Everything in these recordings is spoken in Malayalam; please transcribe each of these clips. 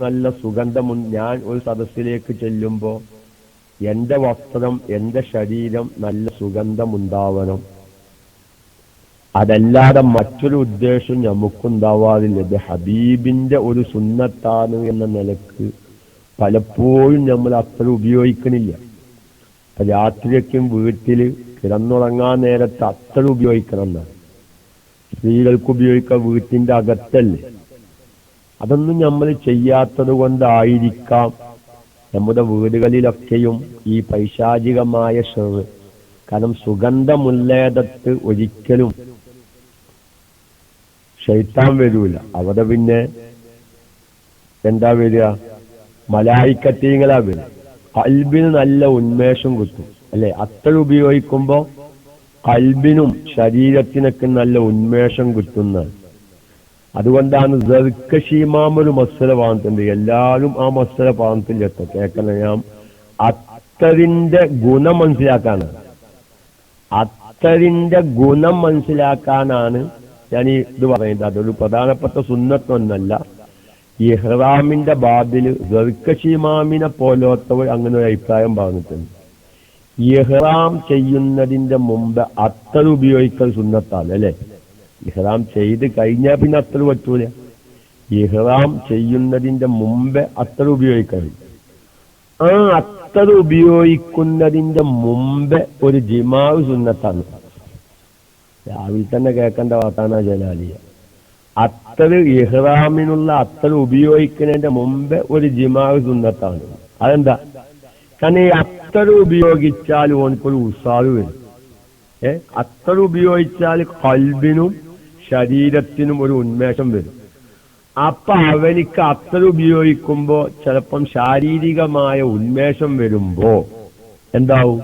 നല്ല സുഗന്ധമു ഞാൻ ഒരു സദസ്സിലേക്ക് ചെല്ലുമ്പോ എന്റെ വസ്ത്രം എന്റെ ശരീരം നല്ല സുഗന്ധമുണ്ടാവണം. അതല്ലാതെ മറ്റൊരു ഉദ്ദേശം നമുക്കുണ്ടാവാറില്ല. ഇത് ഹബീബിന്റെ ഒരു സുന്നത്താണ് എന്ന നിലയ്ക്ക് പലപ്പോഴും നമ്മൾ അത്ര ഉപയോഗിക്കണില്ല. രാത്രിയൊക്കെയും വീട്ടിൽ കിടന്നുറങ്ങാൻ നേരത്ത് അത്ര ഉപയോഗിക്കണം എന്നാണ്. സ്ത്രീകൾക്ക് ഉപയോഗിക്കാൻ വീട്ടിന്റെ അകത്തല്ലേ? അതൊന്നും നമ്മൾ ചെയ്യാത്തത് കൊണ്ടായിരിക്കാം. നമ്മുടെ വീടുകളിലൊക്കെയും ഈ പൈശാചികമായ ഷെറ് കാരണം സുഗന്ധമുല്ലേദത്ത് ഒരിക്കലും ഷെയ്ത്താൻ വരൂല. അവിടെ പിന്നെ എന്താ വരിക? മലായിക്കത്തീങ്ങളാ വരിക. കൽബിന് നല്ല ഉന്മേഷം കിട്ടും. അല്ലെ? അത്ര ഉപയോഗിക്കുമ്പോ കൽബിനും ശരീരത്തിനൊക്കെ നല്ല ഉന്മേഷം കിട്ടുന്നതാണ് അതുകൊണ്ടാണ് ജർക്കഷീമാമൊരു മത്സര പാകത്തുണ്ട് എല്ലാവരും ആ മത്സര പാനത്തിലെത്തും കേക്കണ ഞാൻ? അത്തറിന്റെ ഗുണം മനസ്സിലാക്കാനാണ്. അത്തറിന്റെ ഗുണം മനസ്സിലാക്കാനാണ് ഞാൻ ഈ ഇത് പറയുന്നത്. അതൊരു പ്രധാനപ്പെട്ട സുന്നത്തൊന്നല്ല. ഇഹ്റാമിന്റെ ബാദിൽ ജർക്കഷീമാമിനെ പോലോത്തവർ അങ്ങനെ ഒരു അഭിപ്രായം പറഞ്ഞിട്ടുണ്ട്. ഇഹ്റാം ചെയ്യുന്നതിന്റെ മുമ്പ് അത്തർ ഉപയോഗിക്കൽ സുന്നത്താണ് അല്ലേ? ഇഹ്റാം ചെയ്ത് കഴിഞ്ഞാൽ പിന്നെ അത്തർ പറ്റൂല. ഇഹ്റാം ചെയ്യുന്നതിന്റെ മുമ്പേ അത്തർ ഉപയോഗിക്കണം ആ അത്തർ ഉപയോഗിക്കുന്നതിന്റെ മുമ്പേ ഒരു ജിമാവ് സുന്നത്താണ്. രാവിലെ തന്നെ കേൾക്കേണ്ട വാർത്താന ജലാലിയ. അത്തർ ഇഹ്റാമിനുള്ള അത്തർ ഉപയോഗിക്കുന്നതിന്റെ മുമ്പേ ഒരു ജിമാവ് സുന്നത്താണ്. അതെന്താ? കാരണം ഈ അത്തർ ഉപയോഗിച്ചാൽ ഓനിക്കൊരു ഉസാറ് വരും. ഏ? അത്തർ ഉപയോഗിച്ചാൽ കൽബിനും ശരീരത്തിനും ഒരു ഉന്മേഷം വരും. അപ്പൊ അവനിക്ക് അത്തർ ഉപയോഗിക്കുമ്പോ ചിലപ്പം ശാരീരികമായ ഉന്മേഷം വരുമ്പോ എന്താവും?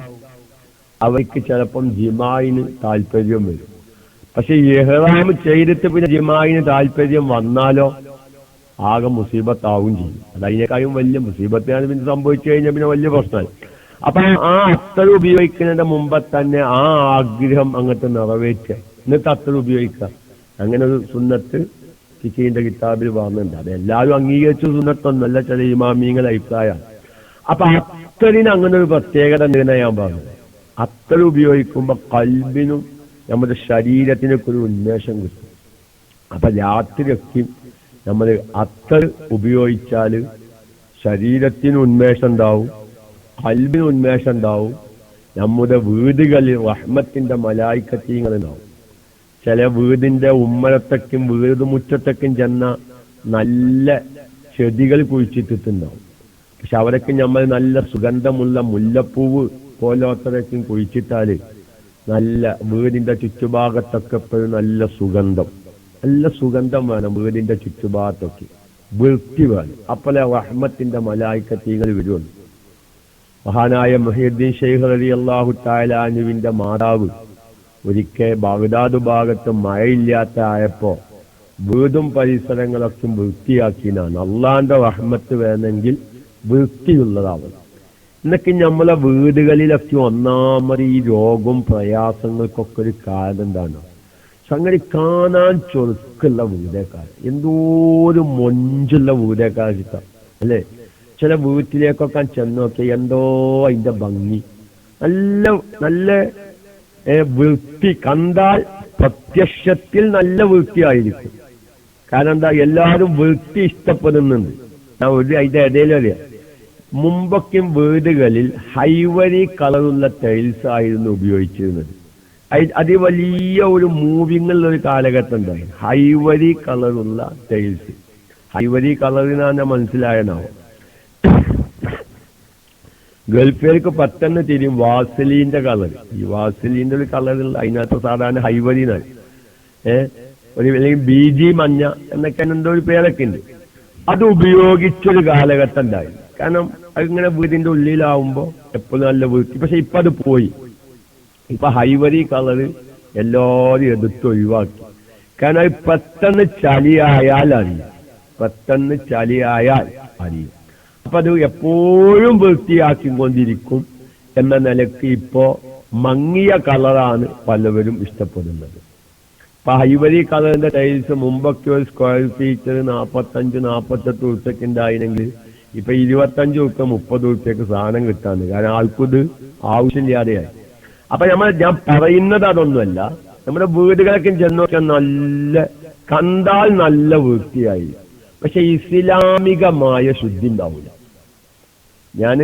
അവയ്ക്ക് ചിലപ്പം ജിമായിന് താല്പര്യം വരും. പക്ഷെ ഇഹ്റാം ചെയ്തിട്ട് പിന്നെ ജിമായിന് താല്പര്യം വന്നാലോ? ആകെ മുസീബത്താവും ചെയ്യും. അത് അതിനേക്കാളും വലിയ മുസീബത്തിനാണ് പിന്നെ സംഭവിച്ചു കഴിഞ്ഞാൽ പിന്നെ വലിയ പ്രശ്നമായി. അപ്പൊ ആ അത്തർ ഉപയോഗിക്കുന്നതിന്റെ മുമ്പ് തന്നെ ആ ആഗ്രഹം അങ്ങോട്ട് നിറവേറ്റുക. എന്നിട്ട് അത്തർ ഉപയോഗിക്കുക. അങ്ങനെ ഒരു സുന്നത്ത് കിച്ചിന്റെ കിതാബിൽ പറഞ്ഞിട്ടുണ്ട് അത് എല്ലാവരും അംഗീകരിച്ച സുന്നത്തൊന്നല്ല ചില ഇമാമിയങ്ങളെ അഭിപ്രായമാണ് അപ്പൊ അത്തറിന് അങ്ങനെ ഒരു പ്രത്യേകത നിർണയം പറഞ്ഞത്. അത്തർ ഉപയോഗിക്കുമ്പോ കൽബിനും നമ്മുടെ ശരീരത്തിനൊക്കെ ഒരു ഉന്മേഷം കിട്ടും. അപ്പൊ രാത്രിയൊക്കെ നമ്മൾ അത്തർ ഉപയോഗിച്ചാൽ ശരീരത്തിന് ഉന്മേഷം ഉണ്ടാവും കൽബിന് ഉന്മേഷം ഉണ്ടാവും നമ്മുടെ വീടുകളിൽ റഹ്മത്തിന്റെ മലായിക്കത്തീങ്ങൾ ഉണ്ടാവും. ചില വീടിന്റെ ഉമ്മരത്തേക്കും വീട് മുറ്റത്തേക്കും ചെന്ന നല്ല ചെടികൾ കുഴിച്ചിട്ടിട്ടുണ്ടാവും. പക്ഷെ അവരൊക്കെ നമ്മൾ നല്ല സുഗന്ധമുള്ള മുല്ലപ്പൂവ് പോലോത്തരക്കും കുഴിച്ചിട്ടാൽ നല്ല വീടിന്റെ ചുറ്റുഭാഗത്തൊക്കെ എപ്പോഴും നല്ല സുഗന്ധം. നല്ല സുഗന്ധം വേണം വീടിന്റെ ചുറ്റുഭാഗത്തൊക്കെ. വൃത്തി വേണം. അപ്പോലെ റഹ്മത്തിന്റെ മലായിക്കത്തീകൾ വരുള്ളൂ. മഹാനായ മഹീദ്ദീൻ ഷെയ്ഖ് അലി അള്ളാഹു താലാനുവിന്റെ മാതാവ് ഒരിക്കൽ ബാഗ്ദാദ് ഭാഗത്ത് മഴയില്ലാത്ത ആയപ്പോ വീടും പരിസരങ്ങളൊക്കെ വൃത്തിയാക്കിനാണ് അള്ളാന്റെ റഹ്മത്ത് വേണമെങ്കിൽ വൃത്തിയുള്ളതാവണം. എന്നൊക്കെ നമ്മളെ വീടുകളിലൊക്കെ ഒന്നാമത് ഈ രോഗവും പ്രയാസങ്ങൾക്കൊക്കെ ഒരു കാരണം എന്താണ്? സംഗതി കാണാൻ ചൊറുക്കുള്ള വീടേക്കാർ എന്തോ ഒരു മൊഞ്ചുള്ള വീടേക്കാർ കിട്ടാം അല്ലേ? ചില വീട്ടിലേക്കൊക്കെ ചെന്നൊക്കെ എന്തോ അതിന്റെ ഭംഗി. നല്ല നല്ല വൃത്തി കണ്ടാൽ പ്രത്യക്ഷത്തിൽ നല്ല വൃത്തിയായിരിക്കും കാരണം എന്താ? എല്ലാവരും വൃത്തി ഇഷ്ടപ്പെടുന്നുണ്ട്. ഞാൻ ഒരു അതിന്റെ ഇടയിൽ അറിയാം മുമ്പൊക്കെയും വീടുകളിൽ ഹൈവരി കളറുള്ള ടൈൽസ് ആയിരുന്നു ഉപയോഗിച്ചിരുന്നത്. അതി വലിയ ഒരു മൂവിങ്ങുള്ള ഒരു കാലഘട്ടം ഉണ്ടായി. ഹൈവരി കളറുള്ള ടൈൽസ് ഹൈവരി കളറിനാണ് മനസ്സിലായനാവും ഗൾഫിലേക്ക് പെട്ടെന്ന് തിരിയും. വാസലീന്റെ കളർ ഈ വാസലീന്റെ ഒരു കളറുള്ള അതിനകത്ത് സാധാരണ ഹൈവരിനാണ് ഏഹ് ഒരു അല്ലെങ്കിൽ ബി ജി മഞ്ഞ എന്നൊക്കെ എന്തോ ഒരു പേരൊക്കെ ഉണ്ട്. അത് ഉപയോഗിച്ചൊരു കാലഘട്ടം ഉണ്ടായി. കാരണം അതിങ്ങനെ വീടിന്റെ ഉള്ളിലാവുമ്പോ എപ്പോഴും നല്ല വൃത്തി. പക്ഷെ ഇപ്പൊ അത് പോയി. ഇപ്പൊ ഹൈവരി കളറ് എല്ലാവരും എടുത്ത് ഒഴിവാക്കി. കാരണം അത് പെട്ടെന്ന് ചളിയായാൽ അറിയും. പെട്ടെന്ന് ചളിയായാൽ അറിയും. അപ്പൊ അത് എപ്പോഴും വൃത്തിയാക്കിക്കൊണ്ടിരിക്കും എന്ന നിലയ്ക്ക് ഇപ്പോ മങ്ങിയ കളറാണ് പലവരും ഇഷ്ടപ്പെടുന്നത്. ഇപ്പൊ ഹൈവരി കളറിന്റെ ടൈൽസ് മുമ്പൊക്കെ ഒരു സ്ക്വയർ ഫീറ്റ് നാപ്പത്തഞ്ച് നാപ്പത്തെട്ട് ഉറുപ്പ്യക്ക് ഉണ്ടായിരുന്നെങ്കിൽ ഇപ്പൊ ഇരുപത്തഞ്ച് ഉച്ച മുപ്പത് ഉറുപ്പ്യക്ക് സാധനം കിട്ടാന്ന് കാരണം ആൾക്കിത് ആവശ്യമില്ലാതെയായി. അപ്പൊ നമ്മൾ ഞാൻ പറയുന്നത് അതൊന്നുമല്ല. നമ്മുടെ വീടുകളൊക്കെ ചെന്നൊക്കെ നല്ല കണ്ടാൽ നല്ല വൃത്തിയായി. പക്ഷെ ഇസ്ലാമികമായ ശുദ്ധി ഉണ്ടാവില്ല ഞാൻ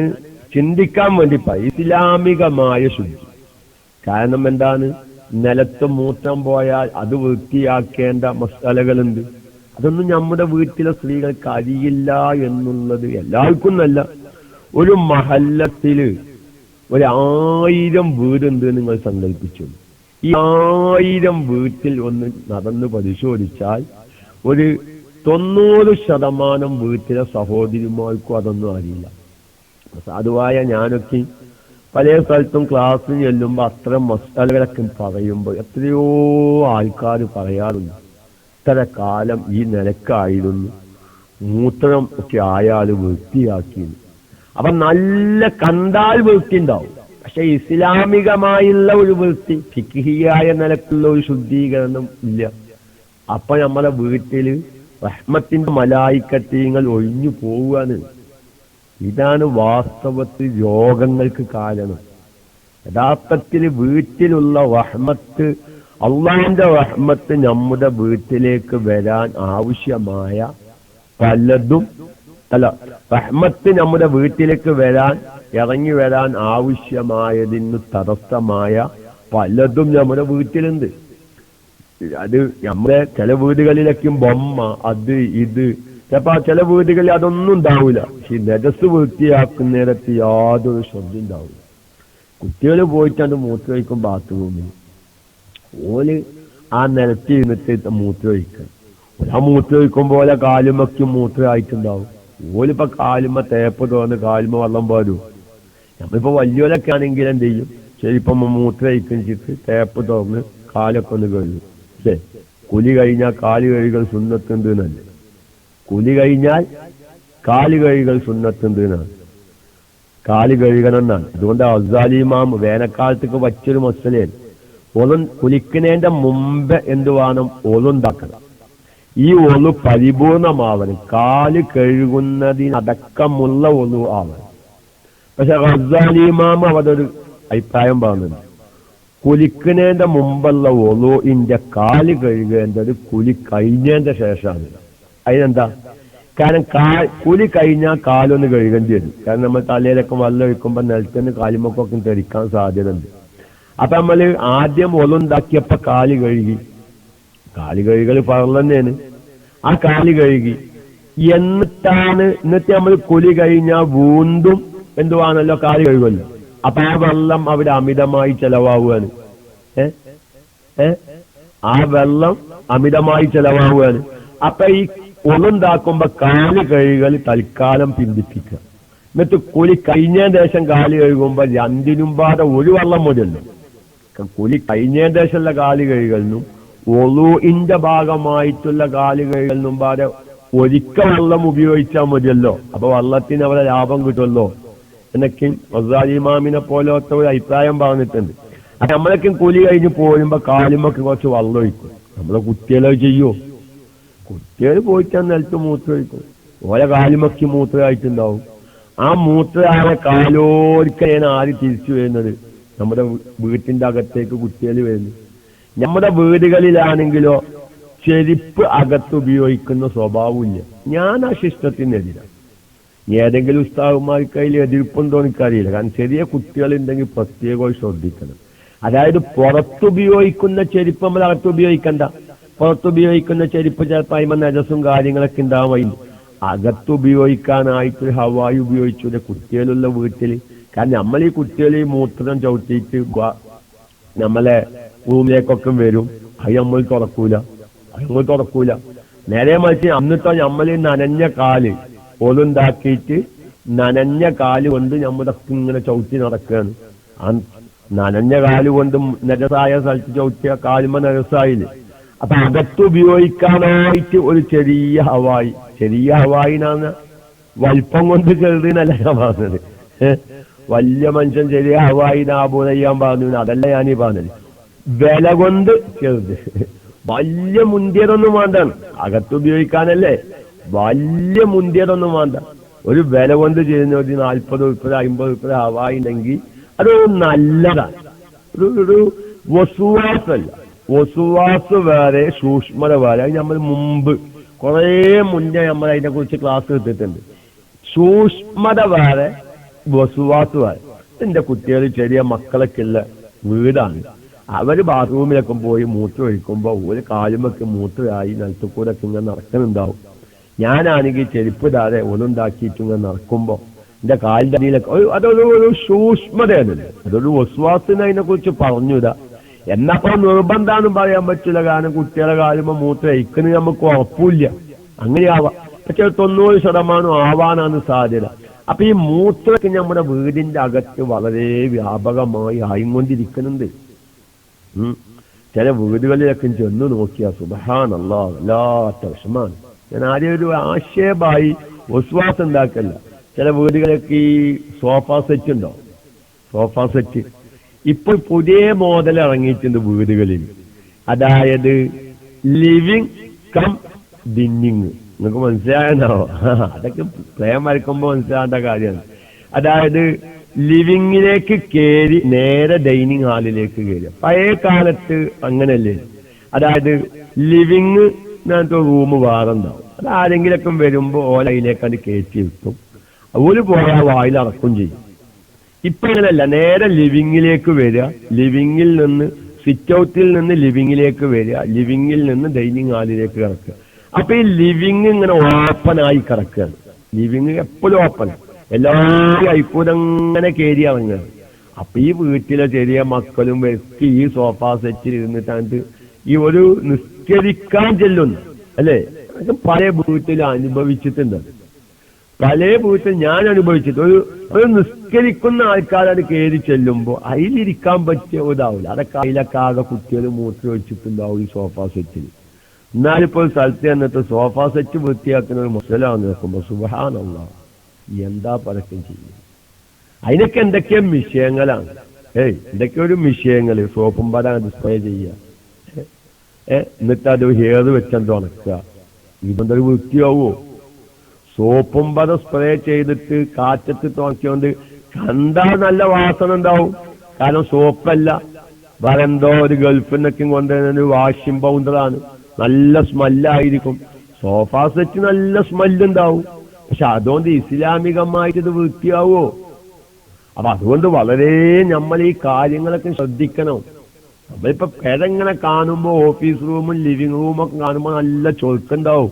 ചിന്തിക്കാൻ വേണ്ടി പറ ഇസ്ലാമികമായ ശുദ്ധി കാരണം എന്താണ്? നിലത്ത് മൂത്രം പോയാൽ അത് വൃത്തിയാക്കേണ്ട മസാലകളുണ്ട്. അതൊന്നും നമ്മുടെ വീട്ടിലെ സ്ത്രീകൾക്ക് അറിയില്ല എന്നുള്ളത് എല്ലാവർക്കും നല്ല. ഒരു മഹല്ലത്തിൽ ഒരു ആയിരം വീടുണ്ട് നിങ്ങൾ സങ്കല്പിച്ചു. ഈ ആയിരം വീട്ടിൽ ഒന്ന് നടന്ന് പരിശോധിച്ചാൽ ഒരു തൊണ്ണൂറ് ശതമാനം വീട്ടിലെ സഹോദരിമാർക്കും അതൊന്നും അറിയില്ല. സാധുവായ ഞാനൊക്കെ പല സ്ഥലത്തും ക്ലാസ്സിൽ ചെല്ലുമ്പോൾ അത്തരം മസാലകളൊക്കെ പറയുമ്പോൾ എത്രയോ ആൾക്കാർ പറയാറുണ്ട് ഇത്ര കാലം ഈ നിലക്കായിരുന്നു. മൂത്രം ഒക്കെ ആയാൽ വൃത്തിയാക്കിയത്. അപ്പൊ നല്ല കണ്ടാൽ വൃത്തി ഉണ്ടാവും പക്ഷെ ഇസ്ലാമികമായുള്ള ഒരു വൃത്തി ഫിക്കിഹിയായ നിലക്കുള്ള ഒരു ശുദ്ധീകരണം ഇല്ല. അപ്പൊ നമ്മളെ വീട്ടിൽ റഹ്മത്തിന്റെ മലായിക്കത്തീങ്ങൾ ഒഴിഞ്ഞു പോവുകയാണ്. ഇതാണ് വാസ്തവത്തിൽ രോഗങ്ങൾക്ക് കാരണം. യഥാർത്ഥത്തിൽ വീട്ടിലുള്ള റഹ്മത്ത് അള്ളാന്റെ റഹ്മത്ത് നമ്മുടെ വീട്ടിലേക്ക് വരാൻ ആവശ്യമായ പലതും അല്ല റഹ്മത്ത് നമ്മുടെ വീട്ടിലേക്ക് വരാൻ ഇറങ്ങി വരാൻ ആവശ്യമായതിന് തടസ്സമായ പലതും നമ്മുടെ വീട്ടിലുണ്ട്. അത് നമ്മുടെ ചില വീടുകളിലൊക്കെ ബൊമ്മ അത് ഇത്. ചിലപ്പോ ചില വീടുകളിൽ അതൊന്നും ഉണ്ടാവില്ല പക്ഷെ നെജസ് വൃത്തിയാക്കുന്നിടത്ത് യാതൊരു ശ്രദ്ധ ഉണ്ടാവില്ല കുട്ടികൾ പോയിട്ടാണ് മൂത്ര വയ്ക്കും ബാത്റൂമിൽ ഓൽ ആ നിലത്ത് ഇരുന്നിട്ട് മൂത്ര വയ്ക്കുക ആ കഴിക്കും പോലെ കാലുമയ്ക്കും മൂത്രമായിട്ടുണ്ടാവും ഓലിപ്പോ കാലുമ്മ തേപ്പ് തോന്ന് കാലുമ്മ വെള്ളം പോലും നമ്മളിപ്പോ വലിയോലൊക്കെ ആണെങ്കിൽ എന്ത് ചെയ്യും? ശരി ഇപ്പൊ മൂത്ര വയ്ക്കും ചിട്ട് തേപ്പ് തോന്നുന്നു കാലൊക്കെ ഒന്ന് കഴുകും. അല്ലേ കുലി കഴിഞ്ഞാൽ കാൽ കഴുകൽ സുന്നത്തുണ്ട് എന്നല്ലേ? കുലി കഴിഞ്ഞാൽ കാൽ കഴുകൽ സുന്നത്തുണ്ട് എന്നാണ്? കാൽ കഴുകണം എന്നാണ്. അതുകൊണ്ട് അസാലിമാം വേനൽക്കാലത്തേക്ക് വച്ചൊരു മസലയാണ്. ഒളും കുലിക്കുന്നതിന്റെ മുമ്പ് എന്ത് വേണം? ഒളുണ്ടാക്കണം ഈ ഒളു പരിപൂർണമാവണം. കാൽ കഴുകുന്നതിനടക്കമുള്ള ഒളു ആവണം. പക്ഷെ റസാലിമാം അവരൊരു അഭിപ്രായം പറഞ്ഞിട്ടുണ്ട്. കുലിക്കുന്നതിന്റെ മുമ്പുള്ള ഒളുവിന്റെ കാൽ കഴുകേണ്ടത് കുലി കഴിഞ്ഞതിന്റെ ശേഷമാണ്. അതിനെന്താ? കാരണം കാ കുലി കഴിഞ്ഞാൽ കാലൊന്ന് കഴുകേണ്ടി വരും. കാരണം നമ്മൾ തലയിലൊക്കെ വെള്ളം ഒഴിക്കുമ്പോൾ നിലത്തുനിന്ന് കാലിമൊക്കെ തെറിക്കാൻ സാധ്യത ഉണ്ട് അപ്പൊ നമ്മൾ ആദ്യം ഒളുണ്ടാക്കിയപ്പോ കാൽ കഴുകി. കാൽ കഴുകൽ പറഞ്ഞാണ് ആ കാൽ കഴുകി. എന്നിട്ടാണ് എന്നിട്ട് നമ്മൾ കുലി കഴിഞ്ഞാൽ വീണ്ടും എന്തുവാണല്ലോ കാൽ കഴുകുമല്ലോ അപ്പൊ ആ വെള്ളം അവിടെ അമിതമായി ചെലവാകുകയാണ് ഏ? ഏ? ആ വെള്ളം അമിതമായി ചെലവാകുകയാണ് അപ്പൊ ഈ ഒന്നുണ്ടാക്കുമ്പോ കാൽ കഴുകൽ തൽക്കാലം പിന്തിപ്പിക്കുക. എന്നിട്ട് കുലി കഴിഞ്ഞ ദേശം കാൽ കഴുകുമ്പോ രണ്ടിനും പാടെ ഒരു വെള്ളം മുതലും കുലി കഴിഞ്ഞ ദേശമുള്ള കാൽ കഴുകലിനും ഒളുവിന്റെ ഭാഗമായിട്ടുള്ള കാൽ കഴുകലിനും പാടെ ഒരിക്കൽ വെള്ളം ഉപയോഗിച്ചാൽ മതിയല്ലോ. അപ്പൊ വെള്ളത്തിന് അവിടെ ലാഭം കിട്ടുമല്ലോ എന്നൊക്കെ മസാലിമാമിനെ പോലത്തെ ഒരു അഭിപ്രായം പറഞ്ഞിട്ടുണ്ട്. അപ്പൊ നമ്മളൊക്കെ കൂലി കഴിഞ്ഞ് പോരുമ്പോ കാലുമൊക്കെ കുറച്ച് വള്ളൊഴിക്കും. നമ്മളെ കുട്ടികളെ ചെയ്യോ? കുട്ടികൾ പോയിട്ടാ നിലത്ത് മൂത്രം ഒഴിക്കും ഓരോ കാലുമൊക്കെ മൂത്രമായിട്ടുണ്ടാവും. ആ മൂത്രമായ കാലോരിക്കലാണ് ആര് തിരിച്ചു വരുന്നത്? നമ്മുടെ വീട്ടിന്റെ അകത്തേക്ക് കുട്ടികൾ വരുന്നു നമ്മുടെ വീടുകളിലാണെങ്കിലോ ചെരുപ്പ് അകത്ത് ഉപയോഗിക്കുന്ന സ്വഭാവമില്ല. ഞാൻ ആ ശിഷ്ടത്തിനെതിരാണ് ഏതെങ്കിലും ഉസ്താവുമാർക്ക് അതിൽ എതിർപ്പുണ്ടോ എനിക്കറിയില്ല. കാരണം ചെറിയ കുട്ടികളുണ്ടെങ്കിൽ പ്രത്യേകമായി ശ്രദ്ധിക്കണം. അതായത് പുറത്തുപയോഗിക്കുന്ന ചെരുപ്പ് നമ്മൾ അകത്ത് ഉപയോഗിക്കണ്ട. പുറത്തുപയോഗിക്കുന്ന ചെരുപ്പ് ചിലപ്പോൾ അതിമ നജസും കാര്യങ്ങളൊക്കെ ഉണ്ടാവും അകത്ത് ഉപയോഗിക്കാനായിട്ട് ഹവായി ഉപയോഗിച്ചു കുട്ടികളുള്ള വീട്ടിൽ. കാരണം നമ്മൾ ഈ കുട്ടികൾ ഈ മൂത്രം ചവിട്ടിയിട്ട് നമ്മളെ റൂമിലേക്കൊക്കെ വരും. അത് നമ്മൾ തുറക്കൂല. അത് നമ്മൾ തുറക്കൂല. നേരെ മറിച്ച് അന്നിട്ടോ നമ്മൾ നനഞ്ഞ കാൽ ഒലുണ്ടാക്കിയിട്ട് നനഞ്ഞ കാലുകൊണ്ട് നമ്മുടെ ഇങ്ങനെ ചവിട്ടി നടക്കുകയാണ് നനഞ്ഞ കാൽ കൊണ്ട് നരസായ സ്ഥലത്ത് ചവിട്ടിയ കാലുമ്പോ നരസായില്ലേ അപ്പൊ അകത്ത് ഉപയോഗിക്കാനായിട്ട് ഒരു ചെറിയ ഹവായി. ചെറിയ ഹവായിനാന്ന് വലിപ്പം കൊണ്ട് ചെറുതിനല്ല ഞാൻ പറഞ്ഞത്. വലിയ മനുഷ്യൻ ചെറിയ ഹവായിനാ ചെയ്യാൻ പറഞ്ഞു അതല്ല ഞാനീ പറഞ്ഞത്. വില കൊണ്ട് ചെറുത്. വലിയ മുന്തിയതൊന്നും വേണ്ടാണ്. അകത്ത് ഉപയോഗിക്കാനല്ലേ? വലിയ മുന്തിയതൊന്നും വേണ്ട. ഒരു വില കൊണ്ട് ചെയ്യുന്ന ഒരു നാൽപ്പത് ഉൾപ്പെടെ അമ്പത് ഉൾപ്പെടെ ആവായില്ലെങ്കിൽ അത് നല്ലതാണ് ഒരു ഒരു വസുവാസല്ല. വസുവാസ് വേറെ സൂക്ഷ്മത വേറെ. അത് നമ്മൾ മുമ്പ് കുറേ മുന്നേ നമ്മൾ അതിനെ കുറിച്ച് ക്ലാസ് എടുത്തിട്ടുണ്ട്. സൂക്ഷ്മത വേറെ വസുവാസ് വേറെ. എന്റെ കുട്ടികൾ ചെറിയ മക്കളൊക്കെ ഉള്ള വീടാണ്. അവർ ബാത്റൂമിലൊക്കെ പോയി മൂത്ത് ഒഴിക്കുമ്പോ ഒരു കാലുമൊക്കെ മൂത്രയായി നിലത്തു കൂടെ ഒക്കെ ഇങ്ങനെ നടക്കുന്നുണ്ടാവും ഞാനാണെങ്കിൽ ചെരുപ്പ് താതെ ഒന്നുണ്ടാക്കിയിട്ട് ഇങ്ങനെ നടക്കുമ്പോ എന്റെ കാലിന്റെ അടിയിലൊക്കെ അതൊരു ഒരു സൂക്ഷ്മതയാണ്. അതൊരു വസ്വാസിന് അതിനെ കുറിച്ച് പറഞ്ഞുതാ എന്നപ്പോ നിർബന്ധാന്നും പറയാൻ പറ്റില്ല. കാരണം കുട്ടികളെ കാലുമ്പോ മൂത്ര അയക്കുന്നത് നമുക്ക് ഉറപ്പില്ല അങ്ങനെയാവാം. പക്ഷെ തൊണ്ണൂറ് ശതമാനം ആവാനാണ് സാധ്യത. അപ്പൊ ഈ മൂത്രമൊക്കെ നമ്മുടെ വീടിന്റെ അകത്ത് വളരെ വ്യാപകമായി ആയിക്കൊണ്ടിരിക്കുന്നുണ്ട്. ചില വീടുകളിലൊക്കെ ചെന്ന് നോക്കിയാ സുബഹാനല്ല വല്ലാത്ത വിഷമാണ് ഞാൻ ആദ്യം ഒരു ആക്ഷേപമായി വസ്വാസം ഉണ്ടാക്കല്ല. ചില വീടുകളൊക്കെ ഈ സോഫ സെറ്റ് ഉണ്ടോ? സോഫ സെറ്റ് ഇപ്പോൾ പുതിയ മോഡൽ ഇറങ്ങിയിട്ടുണ്ട് വീടുകളിൽ. അതായത് ലിവിങ് കം ഡിന്നിങ് നിങ്ങൾക്ക് മനസ്സിലായോ? അതൊക്കെ പ്രേം വരക്കുമ്പോ മനസ്സിലാകേണ്ട കാര്യമാണ്. അതായത് ലിവിങ്ങിലേക്ക് കയറി നേരെ ഡൈനിങ് ഹാളിലേക്ക് കയറി പഴയ കാലത്ത് അങ്ങനല്ലേ. അതായത് ലിവിങ് എന്നൊരു റൂം വേറെ ഉണ്ടാവും അത് ആരെങ്കിലൊക്കെ വരുമ്പോ ഓലയിലേക്ക് അത് കയറ്റി വെക്കും ഒരു പോയാൽ വായിൽ അടക്കും ചെയ്യും. ഇപ്പൊ ഇങ്ങനല്ല നേരെ ലിവിങ്ങിലേക്ക് വരിക. ലിവിങ്ങിൽ നിന്ന് സിറ്റ് ഔട്ടിൽ നിന്ന് ലിവിങ്ങിലേക്ക് വരിക. ലിവിങ്ങിൽ നിന്ന് ഡൈനിങ് ഹാളിലേക്ക് കിടക്കുക അപ്പൊ ഈ ലിവിങ് ഇങ്ങനെ ഓപ്പൺ ആയി കിടക്കുകയാണ് ലിവിങ് എപ്പോഴും ഓപ്പൺ എല്ലാവരും അയക്കൂടെ അങ്ങനെ കയറി ഇറങ്ങുകയാണ് അപ്പൊ ഈ വീട്ടിലെ ചെറിയ മക്കളും വ്യക്തി ഈ സോഫ സെറ്റിൽ ഇരുന്നിട്ടാണ്ട് ഈ ഒരു നിസ്കരിക്കാൻ ചെല്ലുന്നു. അല്ലേ? പല വീട്ടിൽ അനുഭവിച്ചിട്ടുണ്ട്. പല വീട്ടിൽ ഞാൻ അനുഭവിച്ചിട്ട് ഒരു ഒരു നിസ്കരിക്കുന്ന ആൾക്കാരത് കയറി ചെല്ലുമ്പോ അതിലിരിക്കാൻ പറ്റിയ ഇതാവില്ല അതൊക്കെ അതിലൊക്കെ ആകെ കുട്ടികൾ മൂത്രം വെച്ചിട്ടുണ്ടാവും ഈ സോഫ സെറ്റിൽ. എന്നാലിപ്പോൾ സ്ഥലത്ത് തന്നിട്ട് സോഫ സെറ്റ് വൃത്തിയാക്കുന്ന ഒരു മുസലാന്ന് നോക്കുമ്പോ സുബഹാനുള്ള എന്താ പരക്കം ചെയ്യും അതിനൊക്കെ എന്തൊക്കെയോ വിഷയങ്ങളാണ്. ഏയ് എന്തൊക്കെ ഒരു വിഷയങ്ങൾ. സോപ്പും പടം ഡിസ്പ്ലേ ചെയ്യുക. എന്നിട്ട് അത് ഹെയർ വെച്ചെന്തോ ഉണക്കുക? ഇതെന്തൊരു വൃത്തിയാവോ? സോപ്പും പത സ്പ്രേ ചെയ്തിട്ട് കാറ്റത്ത് തുണക്കിയോണ്ട് കണ്ടാൽ നല്ല വാസന ഉണ്ടാവും. കാരണം സോപ്പല്ല. വേറെ എന്തോ ഒരു ഗൾഫിൽ നിന്നൊക്കെ കൊണ്ടുവരുന്ന വാഷിംഗ് പൗണ്ടറാണ്. നല്ല സ്മെല്ലായിരിക്കും. സോഫ സെറ്റ് നല്ല സ്മെല്ലുണ്ടാവും. പക്ഷെ അതുകൊണ്ട് ഇസ്ലാമികമായിട്ട് ഇത് വൃത്തിയാവോ? അപ്പൊ അതുകൊണ്ട് വളരെ നമ്മൾ ഈ കാര്യങ്ങളൊക്കെ ശ്രദ്ധിക്കണം. നമ്മളിപ്പോ പേരെങ്ങനെ കാണുമ്പോ ഓഫീസ് റൂമും ലിവിംഗ് റൂമും ഒക്കെ കാണുമ്പോ നല്ല ചൊൽക്കുണ്ടാവും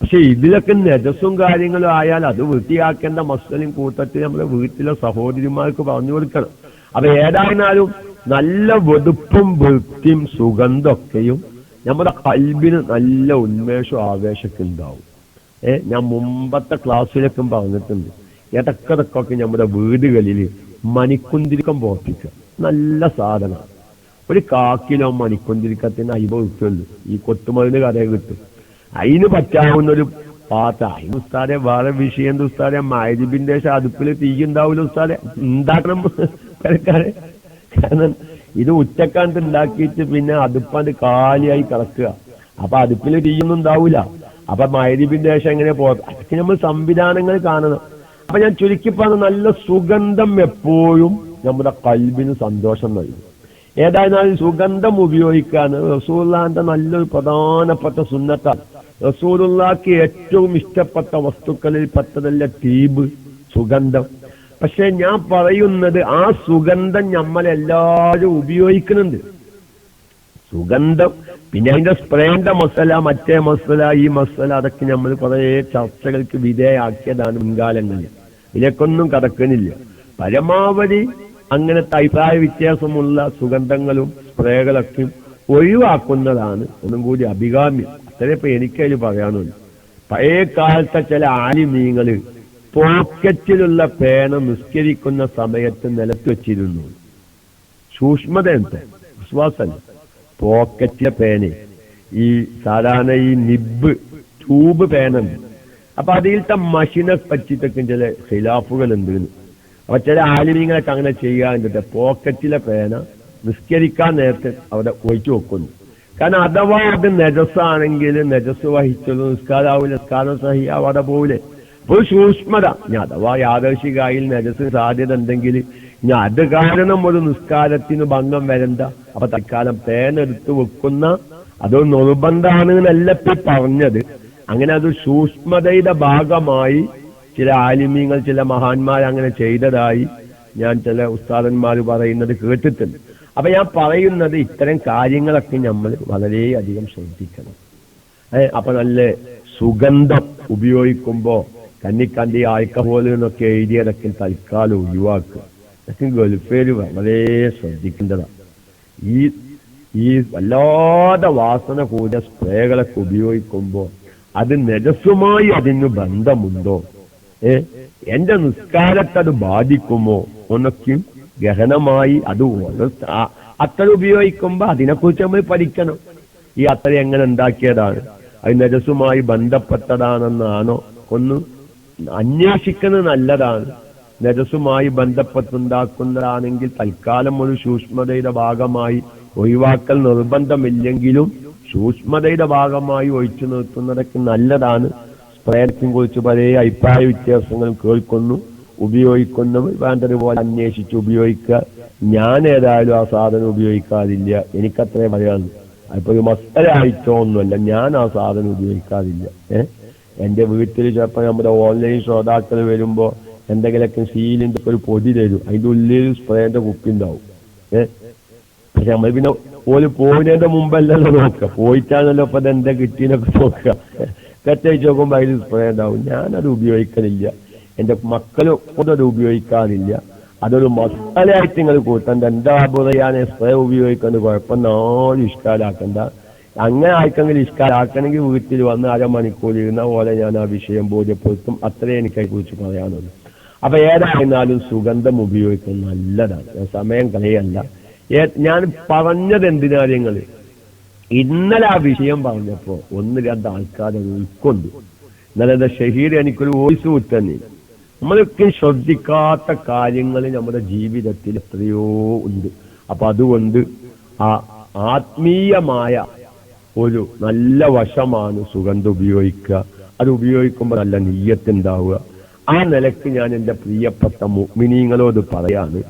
പക്ഷെ ഇതിലൊക്കെ നെജസും കാര്യങ്ങളും ആയാൽ അത് വൃത്തിയാക്കേണ്ട മസ്തലും കൂട്ടത്തിൽ നമ്മുടെ വീട്ടിലെ സഹോദരിമാർക്ക് പറഞ്ഞു കൊടുക്കണം. അപ്പൊ ഏതായിരുന്നാലും നല്ല വെടുപ്പും വൃത്തിയും സുഗന്ധമൊക്കെയും നമ്മുടെ കൽബിന് നല്ല ഉന്മേഷവും ആവേശമൊക്കെ ഉണ്ടാവും. ഏ ഞാൻ മുമ്പത്തെ ക്ലാസ്സിലൊക്കെ പറഞ്ഞിട്ടുണ്ട്. ഇടക്കിടക്കൊക്കെ നമ്മുടെ വീടുകളിൽ മണിക്കുന്തിരിക്കം പോർപ്പിക്കുക. നല്ല സാധനമാണ്. ഒരു കാക്കിലോ മണിക്കൊണ്ടിരിക്കത്തിന് അയിബ കിട്ടുള്ളൂ ഈ കൊത്തുമതിന് കഥ കിട്ടും. അതിന് പറ്റാവുന്ന ഒരു പാത്ത. അതിന് ഉസ്താദെ വേറെ വിഷയം ഉസ്താദെ? മൈരിബിന്റെ അതുപ്പിൽ തീ ഉണ്ടാവില്ല ഉസ്താദെ. ഉണ്ടാക്കണം പെരക്കാരെ. കാരണം ഇത് ഉച്ചക്കാണ്ട് ഉണ്ടാക്കിയിട്ട് പിന്നെ അതുപ്പാണ്ട് കാലിയായി കിടക്കുക. അപ്പൊ അടുപ്പിൽ തീയൊന്നും ഉണ്ടാവില്ല അപ്പൊ മൈരിബിന്റെ ശേഷം എങ്ങനെ പോകും അതൊക്കെ നമ്മൾ സംവിധാനങ്ങൾ കാണണം. അപ്പൊ ഞാൻ ചുരുക്കി പറഞ്ഞ നല്ല സുഗന്ധം എപ്പോഴും നമ്മുടെ കൽബിന് സന്തോഷം നൽകും. ഏതായിരുന്നാലും സുഗന്ധം ഉപയോഗിക്കാന്ന് റസൂല്ലാന്റെ നല്ലൊരു പ്രധാനപ്പെട്ട സുന്നത്താണ് റസൂലുള്ളാക്ക് ഏറ്റവും ഇഷ്ടപ്പെട്ട വസ്തുക്കളിൽ പെട്ടതല്ല തീബ് സുഗന്ധം. പക്ഷെ ഞാൻ പറയുന്നത് ആ സുഗന്ധം നമ്മളെല്ലാവരും ഉപയോഗിക്കുന്നുണ്ട്. സുഗന്ധം പിന്നെ അതിന്റെ സ്പ്രേന്റെ മസല മറ്റേ മസല ഈ മസല അതൊക്കെ നമ്മൾ കുറെ ചർച്ചകൾക്ക് വിധേയാക്കിയതാണ് മുൻകാലങ്ങളിൽ. ഇതിലേക്കൊന്നും കടക്കുന്നില്ല. പരമാവധി അങ്ങനത്തെ അഭിപ്രായ വ്യത്യാസമുള്ള സുഗന്ധങ്ങളും സ്പ്രേകളൊക്കെ ഒഴിവാക്കുന്നതാണ് ഒന്നും കൂടി അഭികാമ്യം. അത്രേ ഇപ്പൊ എനിക്കതിൽ പറയാനുള്ളൂ. പഴയ കാലത്തെ ചില ആലിമീങ്ങൾ പോക്കറ്റിലുള്ള പേന നിസ്കരിക്കുന്ന സമയത്ത് നിലത്ത് വെച്ചിരുന്നു. സൂക്ഷ്മത എന്താ? വിശ്വാസം പോക്കറ്റിലെ പേന. ഈ സാധാരണ ഈ നിബ് ട്യൂബ് പേന അപ്പൊ അതിലത്തെ മഷിനെ പറ്റിയിട്ടൊക്കെ ചില ഖിലാഫുകൾ ഉണ്ട് അപ്പൊ ചില ആലിമീങ്ങളൊക്കെ അങ്ങനെ ചെയ്യാറുണ്ട് പോക്കറ്റിലെ പേന നിസ്കരിക്കാൻ നേരത്തെ അവിടെ ഒഴിച്ചു വെക്കുന്നു. കാരണം അഥവാ അത് നെജസ്സാണെങ്കിൽ നെജസ് വഹിച്ചത് നിസ്കാരാവൂല നിസ്കാരം സഹിയാവാതെ പോവില്ലേ? അപ്പൊ സൂക്ഷ്മത. ഞാൻ അഥവാ യാദർശികായിൽ നെജസ് സാധ്യത ഉണ്ടെങ്കിൽ ഇനി അത് കാരണം ഒരു നിസ്കാരത്തിന് ഭംഗം വരണ്ട. അപ്പൊ തൽക്കാലം പേനെടുത്ത് വെക്കുന്ന അത് നിർബന്ധമാണ് എന്നല്ല പറഞ്ഞത്. അങ്ങനെ അത് സൂക്ഷ്മതയുടെ ഭാഗമായി ചില ആലിമ്യങ്ങൾ ചില മഹാന്മാർ അങ്ങനെ ചെയ്തതായി ഞാൻ ചില ഉസ്താദന്മാർ പറയുന്നത് കേട്ടിട്ടുണ്ട്. അപ്പൊ ഞാൻ പറയുന്നത് ഇത്തരം കാര്യങ്ങളൊക്കെ നമ്മൾ വളരെയധികം ശ്രദ്ധിക്കണം. അപ്പൊ നല്ല സുഗന്ധം ഉപയോഗിക്കുമ്പോ കന്നിക്കണ്ടി ആൽക്കഹോൾ എന്നൊക്കെ എഴുതിയതൊക്കെ തൽക്കാലം ഒഴിവാക്കുക. അതൊക്കെ ഗൾഫേര് വളരെ ശ്രദ്ധിക്കേണ്ടതാണ്. ഈ ഈ വല്ലാതെ വാസന കൂടിയ സ്പ്രേകളൊക്കെ ഉപയോഗിക്കുമ്പോ അത് നിരസുമായി അതിന് ബന്ധമുണ്ടോ? എന്റെ നിസ്കാരത്തെ അത് ബാധിക്കുമോ? ഒന്നൊക്കെയും ഗഹനമായി അത് അത്ര ഉപയോഗിക്കുമ്പോ അതിനെക്കുറിച്ച് നമ്മൾ പഠിക്കണം. ഈ അത്ര എങ്ങനെ ഉണ്ടാക്കിയതാണ്? അത് നജസുമായി ബന്ധപ്പെട്ടതാണെന്നാണോ? ഒന്ന് അന്വേഷിക്കുന്നത് നല്ലതാണ്. നജസുമായി ബന്ധപ്പെട്ടുണ്ടാക്കുന്നതാണെങ്കിൽ തൽക്കാലം ഒരു സൂക്ഷ്മതയുടെ ഭാഗമായി ഒഴിവാക്കൽ നിർബന്ധമില്ലെങ്കിലും സൂക്ഷ്മതയുടെ ഭാഗമായി ഒഴിച്ചു നിർത്തുന്നതൊക്കെ നല്ലതാണ്. സ്പ്രേനത്തിനെ കുറിച്ച് പല അഭിപ്രായ വ്യത്യാസങ്ങളും കേൾക്കുന്നു. ഉപയോഗിക്കുന്നവർ വേണ്ടതുപോലെ അന്വേഷിച്ച് ഉപയോഗിക്കുക. ഞാൻ ഏതായാലും ആ സാധനം ഉപയോഗിക്കാതില്ല. എനിക്കത്രേ പറയാന്ന് അപ്പൊ ഒരു മസ്തരായിട്ടോ ഒന്നുമല്ല. ഞാൻ ആ സാധനം ഉപയോഗിക്കാതില്ല. ഏഹ് എന്റെ വീട്ടിൽ ചിലപ്പോൾ നമ്മുടെ ഓൺലൈൻ ശ്രോതാക്കൾ വരുമ്പോ എന്തെങ്കിലുമൊക്കെ സീലിന്റെ ഒരു പൊടി തരും. അതിന്റെ ഉള്ളിൽ സ്പ്രേന്റെ കുപ്പി ഉണ്ടാവും ഏഹ് പക്ഷെ നമ്മൾ പിന്നെ ഓൽ പോകുന്നതിന്റെ മുമ്പല്ലല്ലോ നോക്കുക. പോയിട്ടാണല്ലോ ഇപ്പൊ എന്താ കിട്ടിയെന്നൊക്കെ നോക്കുക. കത്തയച്ച് നോക്കുമ്പോൾ അതിൽ സ്പ്രേ ഉണ്ടാവും ഞാനത് ഉപയോഗിക്കലില്ല. എന്റെ മക്കളും ഒന്നത് ഉപയോഗിക്കാറില്ല. അതൊരു മസാലയായിട്ട് നിങ്ങൾ കൂട്ടണ്ട. എന്താ പറയാൻ സ്പ്രേ ഉപയോഗിക്കുന്നത്? കുഴപ്പം നാലും ഇഷ്കാലാക്കണ്ട അങ്ങനെ ആർക്കെങ്കിലും ഇഷ്കാലാക്കണമെങ്കിൽ വീട്ടിൽ വന്ന് അരമണിക്കൂർ ഇരുന്ന പോലെ ഞാൻ ആ വിഷയം ബോധ്യപ്പെടുത്തും. അത്രേ എനിക്ക് കുറിച്ച് പറയാനുള്ളൂ. അപ്പൊ ഏതായിരുന്നാലും സുഗന്ധം ഉപയോഗിക്കുന്നത് നല്ലതാണ്. സമയം കളയല്ല. ഞാൻ പറഞ്ഞത് എന്തിനാ ഇന്നലെ ആ വിഷയം പറഞ്ഞപ്പോ ഒന്ന് രണ്ട് ആൾക്കാരെ ഉൾക്കൊണ്ടു. ഇന്നലെ എന്താ ഷഹീർ എനിക്കൊരു വോയിസ് വിട്ടന്നെ. നമ്മളൊക്കെ ശ്രദ്ധിക്കാത്ത കാര്യങ്ങൾ നമ്മുടെ ജീവിതത്തിൽ എത്രയോ ഉണ്ട്. അപ്പൊ അതുകൊണ്ട് ആ ആത്മീയമായ ഒരു നല്ല വശമാണ് സുഗന്ധം ഉപയോഗിക്കുക. അത് ഉപയോഗിക്കുമ്പോൾ നല്ല നെയ്യത്തുണ്ടാവുക ആ നിലയ്ക്ക് ഞാൻ എന്റെ പ്രിയപ്പെട്ട മുഗ്മിനീങ്ങളോട് പറയാണ്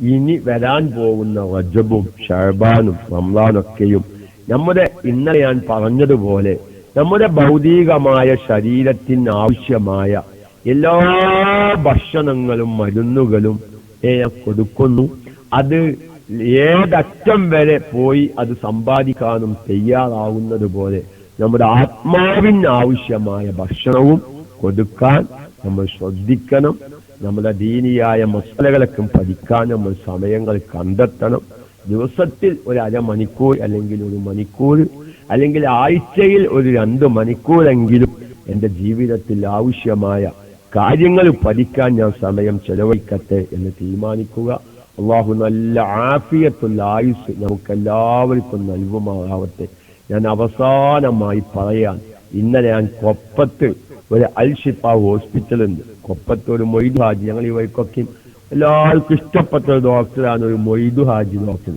ഇനി വരാൻ പോകുന്ന വജബും ഷഹബാനും റംലാനൊക്കെയും നമ്മുടെ ഇന്നലെ ഞാൻ പറഞ്ഞതുപോലെ നമ്മുടെ ഭൗതികമായ ശരീരത്തിന് ആവശ്യമായ എല്ലാ ഭക്ഷണങ്ങളും മരുന്നുകളും കൊടുക്കുന്നു. അത് ഏതറ്റം വരെ പോയി അത് സമ്പാദിക്കാനും തയ്യാറാവുന്നത് പോലെ നമ്മുടെ ആത്മാവിന് ആവശ്യമായ ഭക്ഷണവും കൊടുക്കാൻ നമ്മൾ ശ്രദ്ധിക്കണം. നമ്മുടെ ദീനിയായ മസലകളൊക്കെ പഠിക്കാൻ നമ്മൾ സമയങ്ങൾ കണ്ടെത്തണം. ദിവസത്തിൽ ഒരു അരമണിക്കൂർ അല്ലെങ്കിൽ ഒരു മണിക്കൂർ അല്ലെങ്കിൽ ആഴ്ചയിൽ ഒരു രണ്ട് മണിക്കൂറെങ്കിലും എന്റെ ജീവിതത്തിൽ ആവശ്യമായ കാര്യങ്ങൾ പഠിക്കാൻ ഞാൻ സമയം ചെലവഴിക്കട്ടെ എന്ന് തീരുമാനിക്കുക. അള്ളാഹു നല്ല ആഫിയത്തുള്ള ആയുസ് നമുക്കെല്ലാവർക്കും നൽകുമാറാവട്ടെ. ഞാൻ അവസാനമായി പറയാൻ ഇന്നലെ ഞാൻ കൊപ്പത്ത് ഒരു അൽഷിഫ ഹോസ്പിറ്റലുണ്ട്. കൊപ്പത്ത് ഒരു മൊയ്ദാജ് ഞങ്ങൾ ഈ വഴിക്കൊക്കെ എല്ലാവർക്കും ഇഷ്ടപ്പെട്ട ഒരു ഡോക്ടറാണ് ഒരു മൊയ്തു ഹാജി ഡോക്ടർ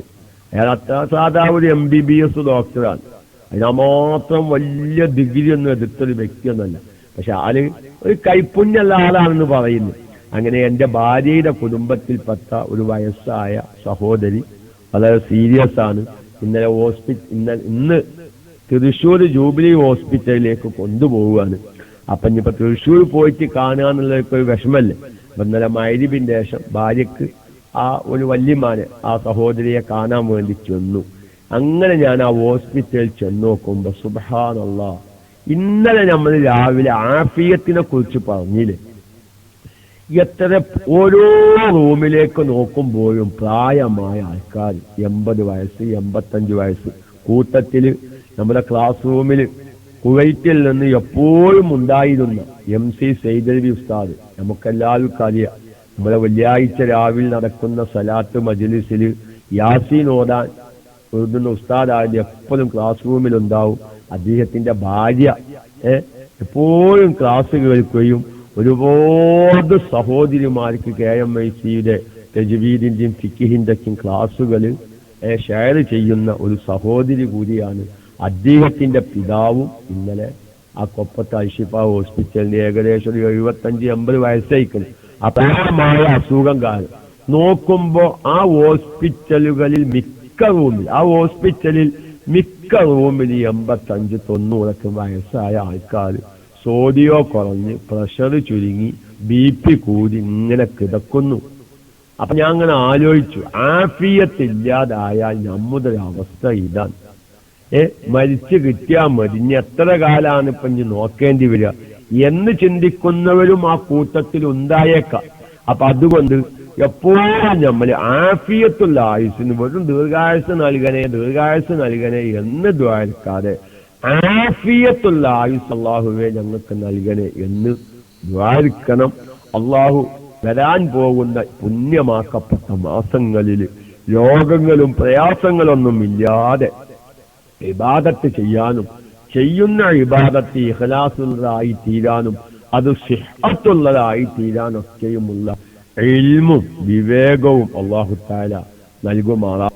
അയാൾ അത്ര സാധാ ഒരു എം ബി ബി എസ് ഡോക്ടറാണ് അതിനാ മാത്രം വലിയ ഡിഗ്രി ഒന്നും എടുത്തൊരു വ്യക്തിയൊന്നല്ല പക്ഷെ ആൾ ഒരു കൈപ്പുണ്യുള്ള ആളാണെന്ന് പറയുന്നു. അങ്ങനെ എന്റെ ഭാര്യയുടെ കുടുംബത്തിൽപ്പെട്ട ഒരു വയസ്സായ സഹോദരി വളരെ സീരിയസ് ആണ്. ഇന്നലെ ഹോസ്പിറ്റൽ ഇന്ന ഇന്ന് തൃശ്ശൂർ ജൂബിലി ഹോസ്പിറ്റലിലേക്ക് കൊണ്ടുപോവുകയാണ്. അപ്പൊ ഇനിയിപ്പോ തൃശ്ശൂർ പോയിട്ട് കാണുക എന്നുള്ളതൊക്കെ ഒരു വിഷമല്ലേ ഇന്നലെ മൈരിബിന്റെ ശേഷം ഭാര്യക്ക് ആ ഒരു വല്യമാനെ ആ സഹോദരിയെ കാണാൻ വേണ്ടി ചെന്നു. അങ്ങനെ ഞാൻ ആ ഹോസ്പിറ്റലിൽ ചെന്ന് നോക്കുമ്പോ സുബഹാനല്ല ഇന്നലെ നമ്മൾ രാവിലെ ആഫിയത്തിനെ കുറിച്ച് പറഞ്ഞില്ലേ? എത്ര ഓരോ റൂമിലേക്ക് നോക്കുമ്പോഴും പ്രായമായ ആൾക്കാർ എൺപത് വയസ്സ് എൺപത്തഞ്ച് വയസ്സ് കൂട്ടത്തിൽ നമ്മുടെ ക്ലാസ് റൂമിൽ കുവൈറ്റിൽ നിന്ന് എപ്പോഴും ഉണ്ടായിരുന്ന എം സി സൈദലവി ഉസ്താദ്. നമുക്കെല്ലാവർക്കും അറിയാം. നമ്മളെ വെള്ളിയാഴ്ച രാവിലെ നടക്കുന്ന സലാത്ത് മജ്ലിസിൽ യാസീൻ ഓടാൻ എഴുതുന്ന ഉസ്താദായത് എപ്പോഴും ക്ലാസ് റൂമിൽ ഉണ്ടാവും. അദ്ദേഹത്തിന്റെ ഭാര്യ എപ്പോഴും ക്ലാസ് കേൾക്കുകയും ഒരുപാട് സഹോദരിമാർക്ക് കെ എം ഐ സിയുടെ തജ്വീദിന്റെയും ഫിക്കിഹിന്റെയും ക്ലാസ്സുകൾ ഷെയർ ചെയ്യുന്ന ഒരു സഹോദരി കൂടിയാണ് അദ്ദേഹത്തിന്റെ പിതാവും ഇന്നലെ ആ കൊപ്പത്ത് അൽഷിഫ ഹോസ്പിറ്റലിന് ഏകദേശം ഒരു എഴുപത്തഞ്ച് എൺപത് വയസ്സായിക്കുന്നു അപാരമായ അസുഖം കാരണം. നോക്കുമ്പോ ആ ഹോസ്പിറ്റലുകളിൽ മിക്ക റൂമിൽ ആ ഹോസ്പിറ്റലിൽ മിക്ക റൂമിൽ എൺപത്തഞ്ച് തൊണ്ണൂറൊക്കെ വയസ്സായ ആൾക്കാർ സോഡിയോ കുറഞ്ഞ് പ്രഷർ ചുരുങ്ങി ബി പി കൂടി ഇങ്ങനെ കിടക്കുന്നു. അപ്പൊ ഞാൻ അങ്ങനെ ആലോചിച്ചു ആഫിയത്തില്ലാതായാൽ നമ്മുടെ അവസ്ഥ ഇതാണ്. ഏ മരിച്ചു കിട്ടിയാ മതി. ഇനി എത്ര കാലാണ് ഇപ്പൊ ഇനി നോക്കേണ്ടി വരിക? എന്ന് ചിന്തിക്കുന്നവരും ആ കൂട്ടത്തിൽ ഉണ്ടായേക്കാം. അപ്പൊ അതുകൊണ്ട് എപ്പോഴും നമ്മൾ ആഫിയത്തുള്ള ആയുസിന് വെറും ദീർഘായുസ് നൽകണേ ദീർഘായുസ് നൽകണേ എന്ന് ദ്വാരക്കാതെ ആഫിയത്തുള്ള ആയുസ് അള്ളാഹുവെ ഞങ്ങൾക്ക് നൽകണേ എന്ന് ദ്വാരിക്കണം. അള്ളാഹു വരാൻ പോകുന്ന പുണ്യമാക്കപ്പെട്ട മാസങ്ങളിൽ രോഗങ്ങളും പ്രയാസങ്ങളൊന്നും ഇല്ലാതെ ഇബാദത്ത് ചെയ്യാനും ചെയ്യുന്ന ഇബാദത്ത് ഇഖലാസുള്ളതായി തീരാനും അത് സിഹത്തുള്ളതായി തീരാനൊക്കെയുമുള്ള ഇൽമും വിവേകവും അള്ളാഹു താല നൽകുമാറാം